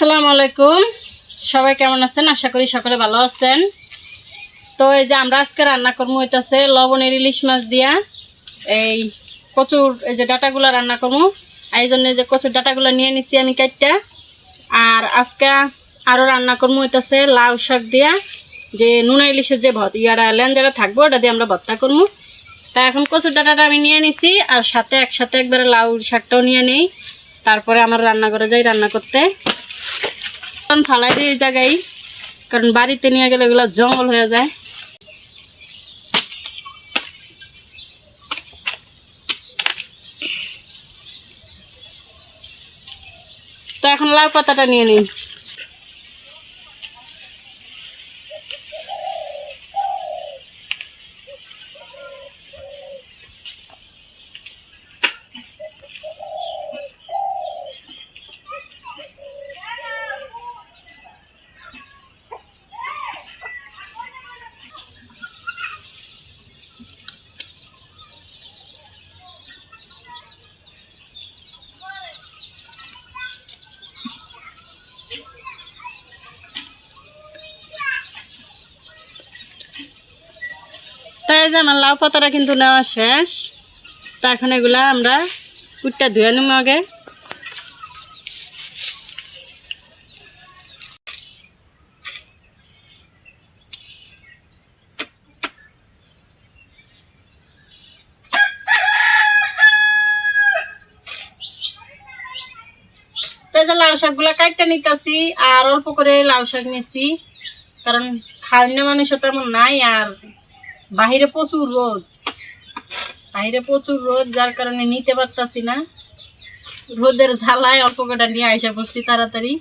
আসসালামু আলাইকুম। সবাই কেমন আছেন? আশা করি সকলে ভালো আছেন। তো এই যে আমরা আজকে রান্না করব হইতেছে লবণের ইলিশ মাছ দিয়া। এই কচুর এই যে ডাটাগুলো রান্না করব। এই জন্য যে কচুর ডাটাগুলো নিয়ে নিছি আমি কাইটটা। আর আজকে আরও রান্না করব হইতেছে লাউ শাক দিয়া। যে নুনা ইলিশের যে ভত, ইয়ারা ল্যাঞ্জারা থাকব, ওটা দিয়ে আমরা ভর্তা করব। তা এখন কচুর ডাটাটা আমি নিয়ে নিছি, আর সাথে একসাথে একবারে লাউ শাকটাও নিয়ে নেই। তারপরে আমার রান্না করে যাই রান্না করতে। কারণ ফালাই দিই এই জায়গায়, কারণ বাড়িতে নিয়ে গেলে এগুলো জঙ্গল হয়ে যায়। তো এখন লাউ পাতাটা নিয়ে নিই তাই যে আমার লাউ পাতাটা কিন্তু নেওয়া শেষ। তা এখন এগুলা আমরা কুটটা ধুয়ে নেব আগে। এই লাউ শাকগুলা কাটতে নিতেছি, আর অল্প করে লাউ শাক নিছি। কারণ খাওয়ান্য মানুষও তেমন নাই আর বাহিরে প্রচুর রোদ। বাহিরে প্রচুর রোদ, যার কারণে নিতে পারতাছি না। রোদের ঝালায় অল্প কটা নিয়ে আইসা পড়ছি তাড়াতাড়ি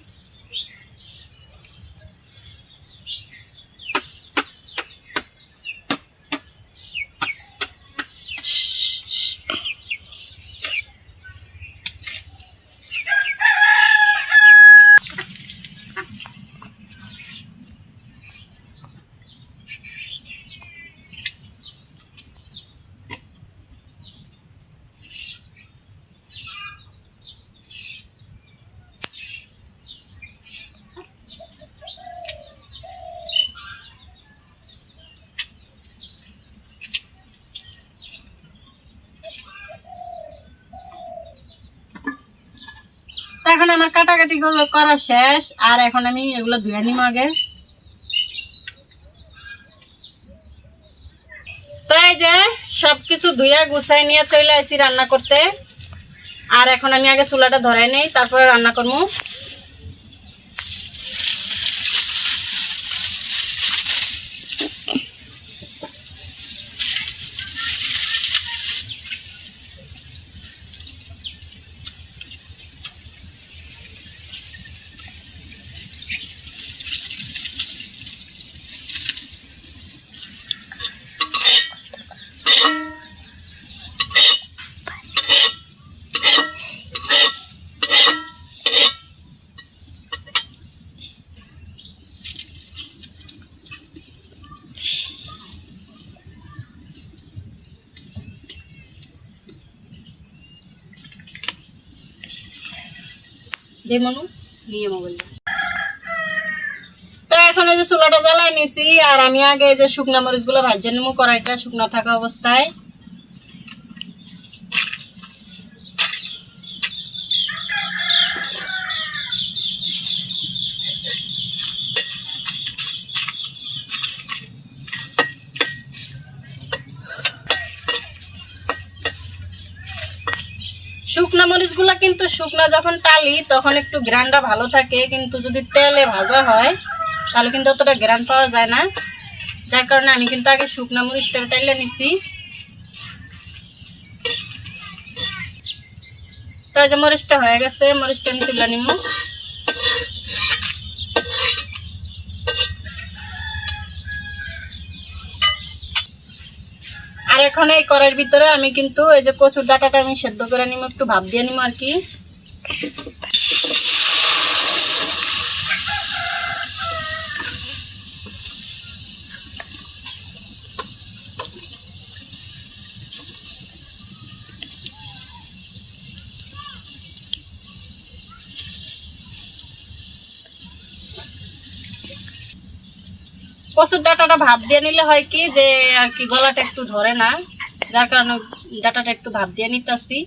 তো এখন আমার কাটাকাটি গুলো করা শেষ, আর এখন আমি এগুলো ধুয়ে নিম আগে। তাই যে সবকিছু ধুয়ে গুছাই নিয়ে চলে আসি রান্না করতে। আর এখন আমি আগে চুলাটা ধরাই নেই, তারপরে রান্না করব দে মনু, নিয়ে মোবাইল তো এখন এই যে চুলাটা জ্বালাই নিছি, আর আমি আগে এই যে শুকনা মরিচগুলো ভাজে নেব, কড়াইটা শুকনা থাকা অবস্থায় শুকনা মরিচগুলো কিন্তু শুকনো যখন টালি, তখন একটু গ্রানটা ভালো থাকে, কিন্তু যদি তেলে ভাজা হয়, তাহলে কিন্তু অতটা গ্রান পাওয়া যায় না। যার কারণে আমি কিন্তু আগে শুকনা মরিচটা টাইলে নিছি। তো যে মরিচটা হয়ে গেছে, মরিচটা আমি তুলে নিব আর এখন এই কড়াইয়ের ভিতরে আমি কিন্তু এই যে কচুর ডাটাটা আমি সেদ্ধ করে নিব একটু ভাব দিয়ে নিব আর কি তো কচুর ডাটাটা ভাব দিয়ে নিলে হয় কি যে আর কি গলাটা একটু ধরে না, যার কারণে ডাটাটা একটু ভাব দিয়ে নিতেছি।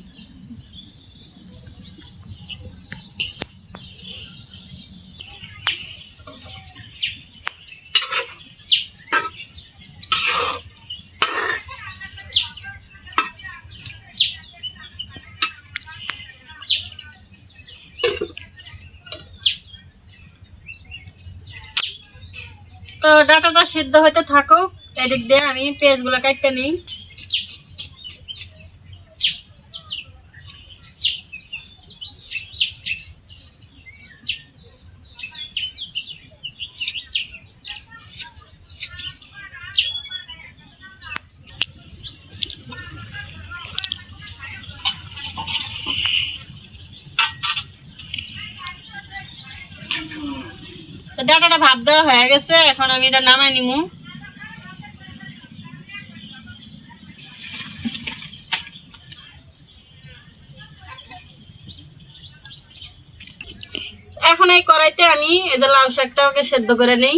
তো ডাটাটা সিদ্ধ হইতে থাকুক এদিক দিয়ে আমি পেঁয়াজগুলো কাটতে নিই তো ডাটাটা ভাপ দেওয়া হয়ে গেছে এখন আমি এটা নামাই নিমু। এখন এই কড়াইতে আমি এই যে লাউ শাকটাকে সেদ্ধ করে নেই।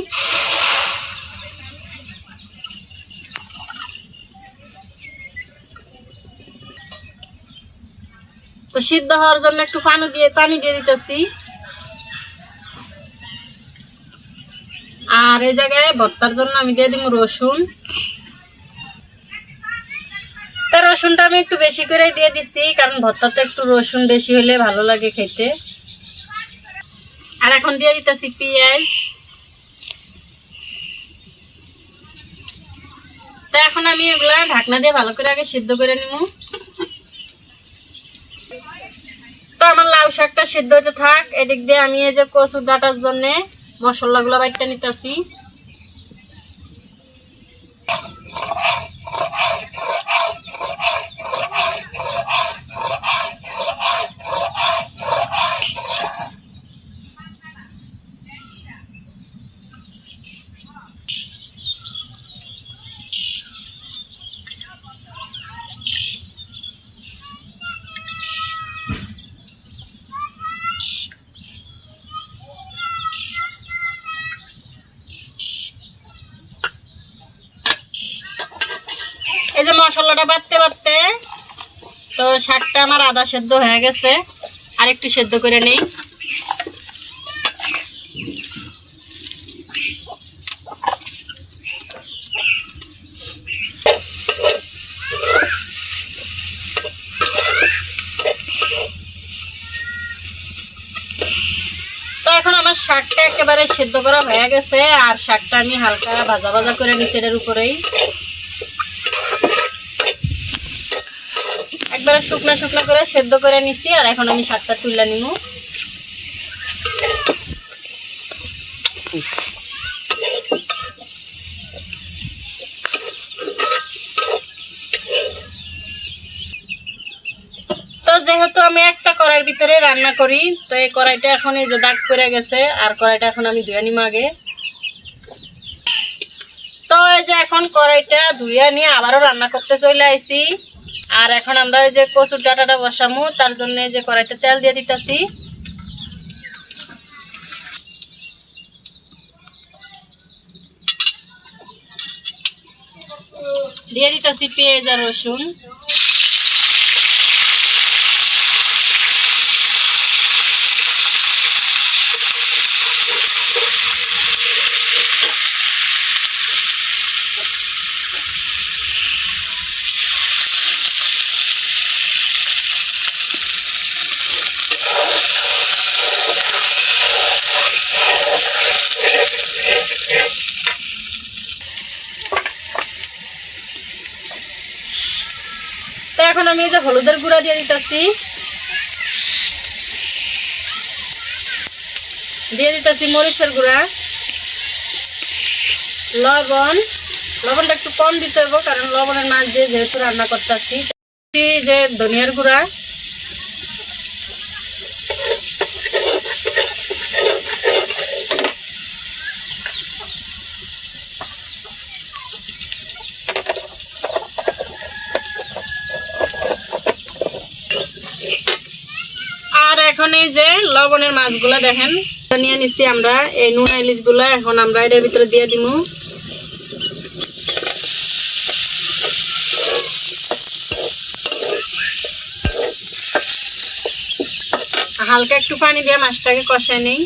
তো সিদ্ধ হওয়ার জন্য একটু পানি দিয়ে পানি দিয়ে দিতেছি। আর এই জায়গায় ভর্তার জন্য আমি দিয়ে দিব রসুন। তা রসুনটা আমি একটু বেশি করে দিয়ে দিছি, কারণ ভর্তাতে একটু রসুন বেশি হলে ভালো লাগে খেতে। আর এখন দিয়ে দিতেছি পেঁয়াজ। তো এখন আমি এগুলা ঢাকনা দিয়ে ভালো করে আগে সিদ্ধ করে নিব তো আমার লাউ শাকটা সিদ্ধ হতে থাক, এদিক দিয়ে আমি এই যে কচুর ডাটার জন্যে মশলাগুলো বাইটটা নিতেছি এই যে মশলাটা বাটতে বাটতে তো শাকটা আমার আদা সেদ্ধ হয়ে গেছে। আর একটু সেদ্ধ করে নেই। এখন আমার শাকটা একেবারে সেদ্ধ করা হয়ে গেছে, আর শাকটা আমি হালকা ভাজা ভাজা করে নিচ্ছি এটার উপরেই একবারে শুকনা শুকনা করে সেদ্ধ করে নিছি, আর এখন আমি শাকটা তুলে নিব। তো যেহেতু আমি একটা কড়াইয়ের ভিতরে রান্না করি, তো এই কড়াইটা এখন এই যে দাগ পড়ে গেছে, আর কড়াইটা এখন আমি ধুয়ে নিম আগে। তো এই যে এখন কড়াইটা ধুয়ে নিয়ে আবারও রান্না করতে চলে আইছি। আর এখন আমরা এই যে কচুর ডাটাটা বসামো, তার জন্য যে কড়াইতে তেল দিয়ে দিতেছি। দিয়ে দিতেছি পেঁয়াজ আর রসুন। এখন আমি যে হলুদের গুঁড়া দিয়ে দিতেছি। দিয়ে দিতেছি মরিচের গুঁড়া। লবণ। লবণটা একটু কম দিতে হবে কারণ লবণের মাছ দিয়ে যেহেতু রান্না করতেছি। যে ধনিয়ার গুঁড়া। এখন এই যে লবণের মাছগুলা দেখেন। নিয়ে নিচ্ছি আমরা, এই নুনা ইলিশগুলা এখন আমরা এটার ভিতরে দিয়ে দিব হালকা একটু পানি দিয়ে মাছটাকে কষায় নেই।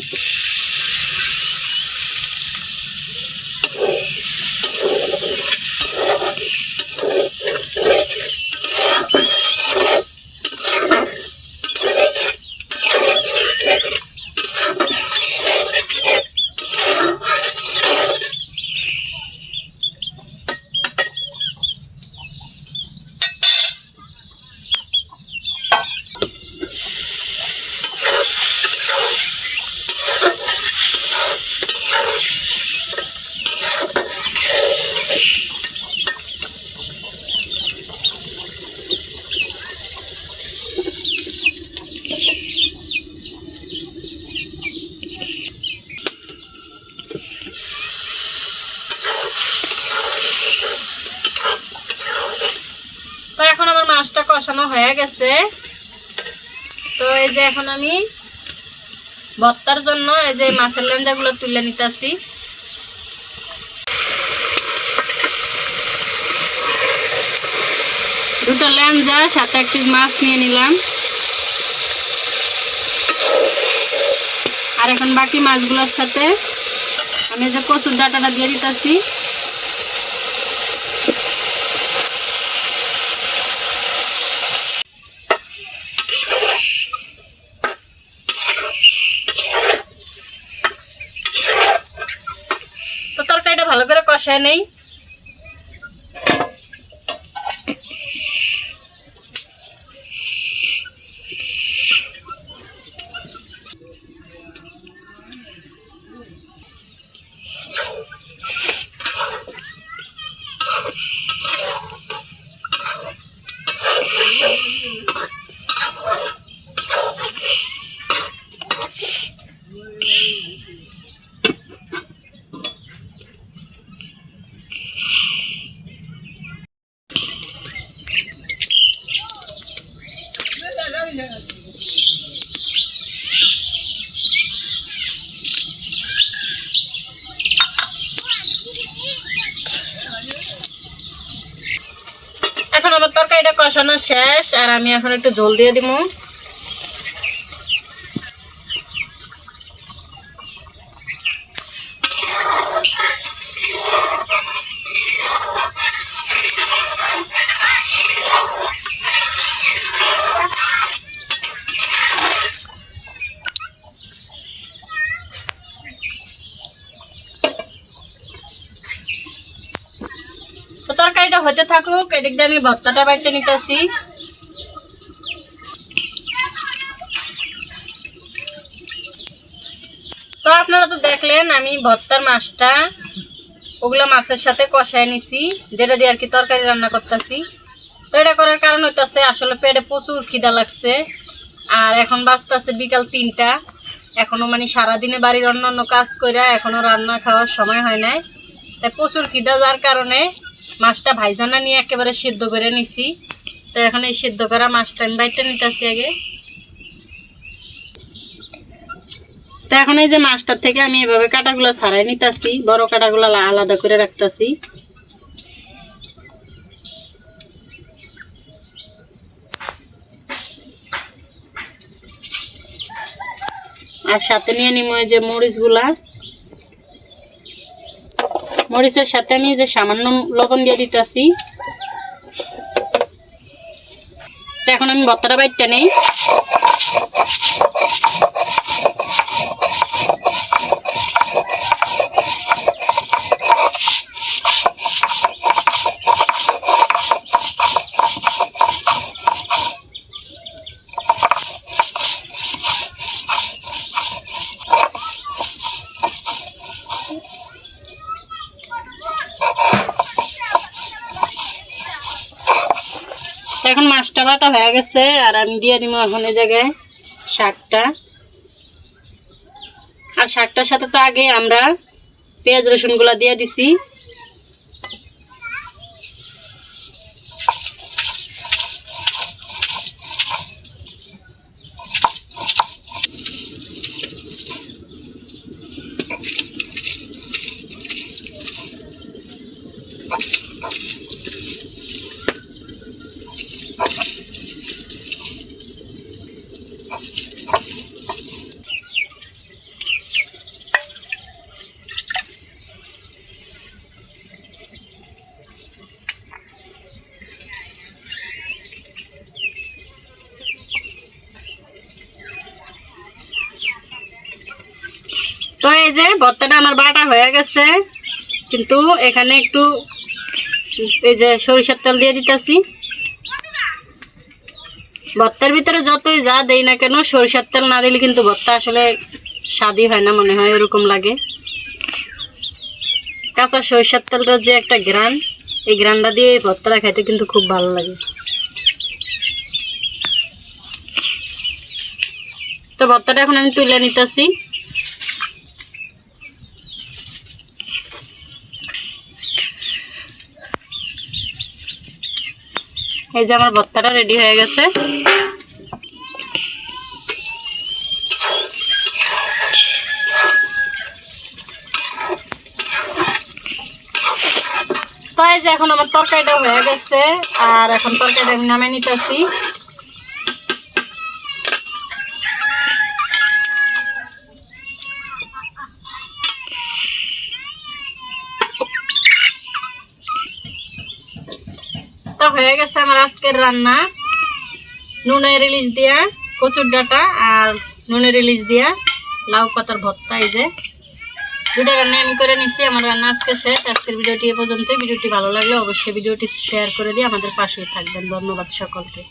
কষানো হয়ে গেছে। তো এই যে এখন আমি ভর্তার জন্য এই যে মাছের লেঞ্জাগুলো তুলে নিতেছি। দুটো লেঞ্জা, সাথে একটি মাছ নিয়ে নিলাম। আর এখন বাকি মাছগুলোর সাথে আমি যে কচুর ডাটাটা দিয়ে দিতেছি তো তরকারিটা ভালো করে কষায় নেই। তরকারিটা কষানো শেষ আর আমি এখন একটু জল দিয়ে দিব তো তরকারিটা হতে থাকুক, এদিক আমি ভর্তাটা বাইতে নিতেছি। তো আপনারা তো দেখলেন, আমি ভর্তার মাছটা, ওগুলো মাছের সাথে কষায় নিছি, যেটা দিয়ে আর কি তরকারি রান্না করতেছি। তো এটা করার কারণ হইতেছে, আসলে পেটে প্রচুর খিদা লাগছে, আর এখন বাজতেছে বিকাল তিনটা। এখনও মানে সারাদিনে বাড়ির অন্য অন্য কাজ করে এখনও রান্না খাওয়ার সময় হয় নাই। তাই প্রচুর খিদা যার কারণে মাছটা ভাইজানা নিয়ে একেবারে সিদ্ধ করে নিছি। তো এখন এই সিদ্ধ করা মাছটা আমি বাইটে নিতেছি আগে। তো এখন এই যে মাছটার থেকে আমি এভাবে কাটাগুলো ছাড়াই নিতেছি, বড় কাটাগুলো আলাদা করে রাখতেছি। আর সাথে নিয়ে নিব যে মরিচগুলা। মরিচের সাথে আমি যে সামান্য লবণ দিয়ে দিতেছি। এখন আমি ভর্তাটা বাইটটা নেই তো এখন হয়ে গেছে, আর আমি দিয়ে দিব এখন এই জায়গায় শাকটা। আর শাকটার সাথে তো আগে আমরা পেঁয়াজ রসুনগুলো দিয়ে দিছি। এই যে ভর্তাটা আমার বাটা হয়ে গেছে। কিন্তু এখানে একটু এই যে সরিষার তেল দিয়ে দিতেছি। ভর্তার ভিতরে যতই যা দেই না কেন, সরিষার তেল না দিলে কিন্তু ভর্তা আসলে স্বাদই হয় না, মনে হয় এরকম লাগে। কাঁচা সরিষার তেলটা যে একটা গ্রান এই গ্রানটা দিয়ে এই ভর্তাটা খাইতে কিন্তু খুব ভালো লাগে। তো ভর্তাটা এখন আমি তুলে নিতেছি। এই যে আমার ভর্তাটা রেডি হয়ে গেছে। তো এই যে এখন আমার তরকারিটা হয়ে গেছে, আর এখন তরকারিটা আমি নামে নিতেছি। হয়ে গেছে আমার আজকের রান্না। নুনে রিলিজ দিয়া, কচুর ডাটা আর নুনে রিলিজ দিয়া লাউ পাতার ভর্তা এই যে। দুটা রান্না আমি করে নিছি, আমার রান্না আজকে শেষ। আজকের ভিডিওটি এ পর্যন্তই। ভিডিওটি ভালো লাগলে অবশ্যই ভিডিওটি শেয়ার করে দিয়ে আমাদের পাশেই থাকবেন। ধন্যবাদ সকলকে।